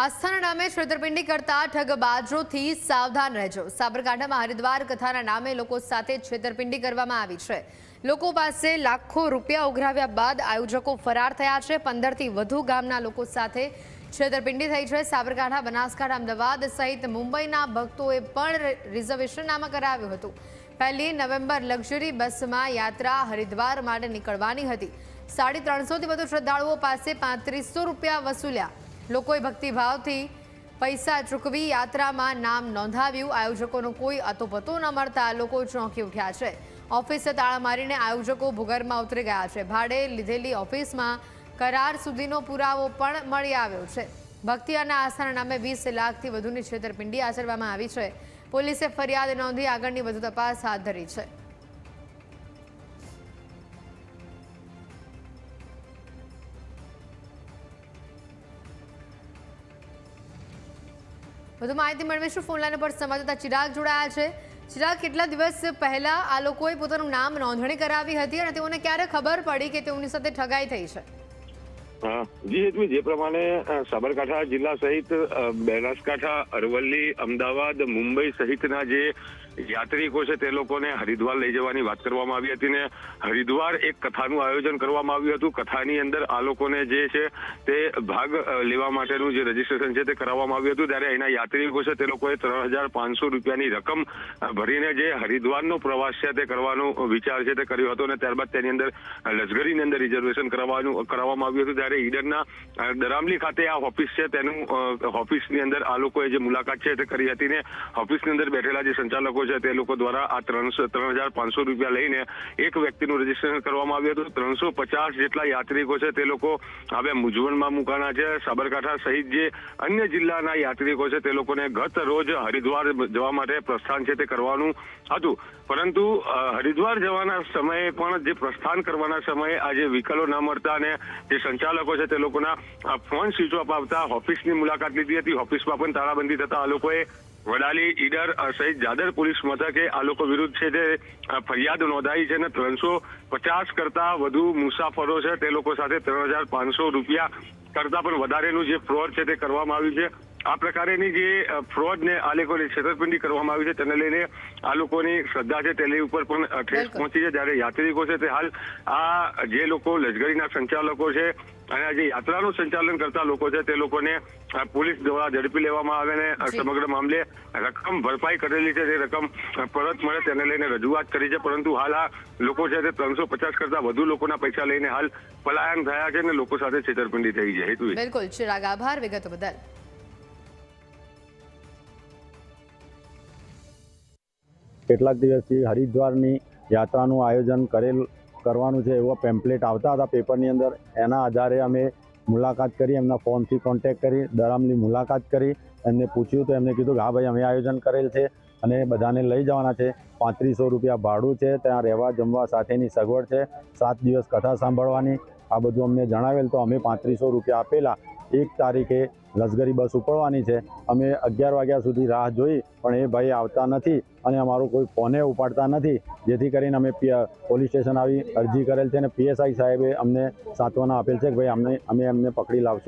આસ્થાના નામે છેતરપિંડી કરતા ઠગબાજોથી સાવધાન રહેજો. સાબરકાંઠામાં હરિદ્વાર કથાના નામે લોકો સાથે છેતરપિંડી કરવામાં આવી છે. લોકો પાસે લાખો રૂપિયા ઉઘરાવ્યા બાદ આયોજકો ફરાર થયા છે. પંદરથી વધુ ગામના લોકો સાથે છેતરપિંડી થઈ છે. સાબરકાંઠા, બનાસકાંઠા, અમદાવાદ સહિત મુંબઈના ભક્તોએ પણ રિઝર્વેશન નામાં કરાવ્યું હતું. પહેલી નવેમ્બર લક્ઝરી બસમાં યાત્રા હરિદ્વાર માટે નીકળવાની હતી. સાડી ત્રણસોથી વધુ શ્રદ્ધાળુઓ પાસે પાંત્રીસો રૂપિયા વસૂલ્યા. લોકોએ ભક્તિભાવથી પૈસા ચૂકવી યાત્રામાં નામ નોંધાવ્યું. આયોજકોનો કોઈ અતોપતો ન મળતા લોકો ચોંકી ઉઠ્યા છે. ઓફિસે તાળા મારીને આયોજકો ભૂગર્ભમાં ઉતરી ગયા છે. ભાડે લીધેલી ઓફિસમાં કરાર સુધીનો પુરાવો પણ મળી આવ્યો છે. ભક્તિ અને આસ્થાના નામે વીસ લાખથી વધુની છેતરપિંડી આચરવામાં આવી છે. પોલીસે ફરિયાદ નોંધી આગળની વધુ તપાસ હાથ ધરી છે. વધુ માહિતી મેળવીશું. ફોન લાઈન પર સંવાદદાતા ચિરાગ જોડાયા છે. ચિરાગ, કેટલા દિવસ પહેલા આ લોકોએ પોતાનું નામ નોંધણી કરાવી હતી અને તેઓને ક્યારે ખબર પડી કે તેઓની સાથે ઠગાઈ થઈ છે? જી હેતવી જે પ્રમાણે સાબરકાંઠા જિલ્લા સહિત બનાસકાંઠા, અરવલ્લી, અમદાવાદ, મુંબઈ સહિતના જે યાત્રિકો છે તે લોકોને હરિદ્વાર લઈ જવાની વાત કરવામાં આવી હતી ને હરિદ્વાર એક કથાનું આયોજન કરવામાં આવ્યું હતું. કથાની અંદર આ લોકોને જે છે તે ભાગ લેવા માટેનું જે રજીસ્ટ્રેશન છે તે કરાવવામાં આવ્યું હતું. ત્યારે એના યાત્રિકો છે તે લોકોએ ત્રણ હજાર પાંચસો રૂપિયાની રકમ ભરીને જે હરિદ્વારનો પ્રવાસ છે તે કરવાનો વિચાર છે તે કર્યો હતો અને ત્યારબાદ તેની અંદર લશ્કરીની અંદર રિઝર્વેશન કરાવવાનું, કરાવવામાં આવ્યું હતું. ત્યારે ઈડરના દરામલી ખાતે આ ઓફિસ છે તેનું ઓફિસની અંદર આ લોકોએ જે મુલાકાત છે તે કરી હતી ને ઓફિસની અંદર બેઠેલા જે સંચાલકો છે તે લોકો દ્વારા આ ત્રણસો ત્રણ હજાર પાંચસો રૂપિયા લઈને એક વ્યક્તિનું રજીસ્ટ્રેશન કરવામાં આવ્યું હતું. ત્રણસો પચાસ જેટલા યાત્રિકો છે તે લોકો હવે મૂંઝવણમાં મુકાના છે. સાબરકાંઠા સહિત જે અન્ય જિલ્લાના યાત્રિકો છે તે લોકોને ગત રોજ હરિદ્વાર જવા માટે પ્રસ્થાન છે તે કરવાનું હતું. પરંતુ હરિદ્વાર જવાના સમયે પણ જે પ્રસ્થાન કરવાના સમયે આ જે વિકલો ન મળતા અને જે સંચાલકો છે તે લોકોના ફોન સ્વિચ ઓફ આવતા ઓફિસની મુલાકાત લીધી હતી. ઓફિસમાં પણ તાળાબંધી થતા આ લોકોએ વડાલી, ઈડર સહિત જાદર પોલીસ મથકે આ લોકો વિરુદ્ધ છે તે ફરિયાદ નોંધાઈ છે અને ત્રણસો પચાસ કરતા વધુ મુસાફરો છે. તે લોકો સાથે ત્રણ હજાર પાંચસો રૂપિયા કરતા પણ વધારેનું જે ફ્રોડ છે તે કરવામાં આવ્યું છે. આ પ્રકારેની જે ફ્રોડ ને આ લોકોની છેતરપિંડી કરવામાં આવી છે તેને લઈને આ લોકોની શ્રદ્ધા છે તેની ઉપર પણ ઠેસ પહોંચી છે. જ્યારે યાત્રિકો છે તે હાલ આ જે લોકો લશ્કરીના સંચાલકો છે અને આ જે યાત્રાનું સંચાલન કરતા લોકો છે તે લોકોને પોલીસ દ્વારા ઝડપી લેવામાં આવે અને સમગ્ર મામલે રકમ ભરપાઈ કરેલી છે તે રકમ પરત મળે તેને લઈને રજૂઆત કરી છે. પરંતુ હાલ આ લોકો છે તે ત્રણસો પચાસ કરતા વધુ લોકોના પૈસા લઈને હાલ પલાયન થયા છે અને લોકો સાથે છેતરપિંડી થઈ છે. હેતુ બિલકુલ. ચિરાગ આભાર. વિગતો બદલ. કેટલાક દિવસથી હરિદ્વારની યાત્રાનું આયોજન કરેલ કરવાનું છે એવો પેમ્પલેટ આવતા હતા પેપરની અંદર. એના આધારે અમે મુલાકાત કરી, એમના ફોનથી કોન્ટેક કરી, દરામની મુલાકાત કરી, એમને પૂછ્યું તો એમને કીધું કે હા ભાઈ, અમે આયોજન કરેલ છે અને બધાને લઈ જવાના છે. પાંત્રીસો રૂપિયા ભાડું છે, ત્યાં રહેવા જમવા સાથેની સગવડ છે, સાત દિવસ કથા સાંભળવાની. આ બધું અમને જણાવેલ તો અમે પાંત્રીસો રૂપિયા આપેલા. એક તારીખે લશ્કરી બસ ઉપડવાની છે. અમે અગિયાર વાગ્યા સુધી રાહ જોઈ, પણ એ ભાઈ આવતા નથી અને અમારું કોઈ ફોને ઉપાડતા નથી. જેથી કરીને અમે પોલીસ સ્ટેશન આવી અરજી કરેલ છે અને પીએસઆઈ સાહેબે અમને સાંત્વના આપેલ છે કે ભાઈ અમને, અમે એમને પકડી લાવશું.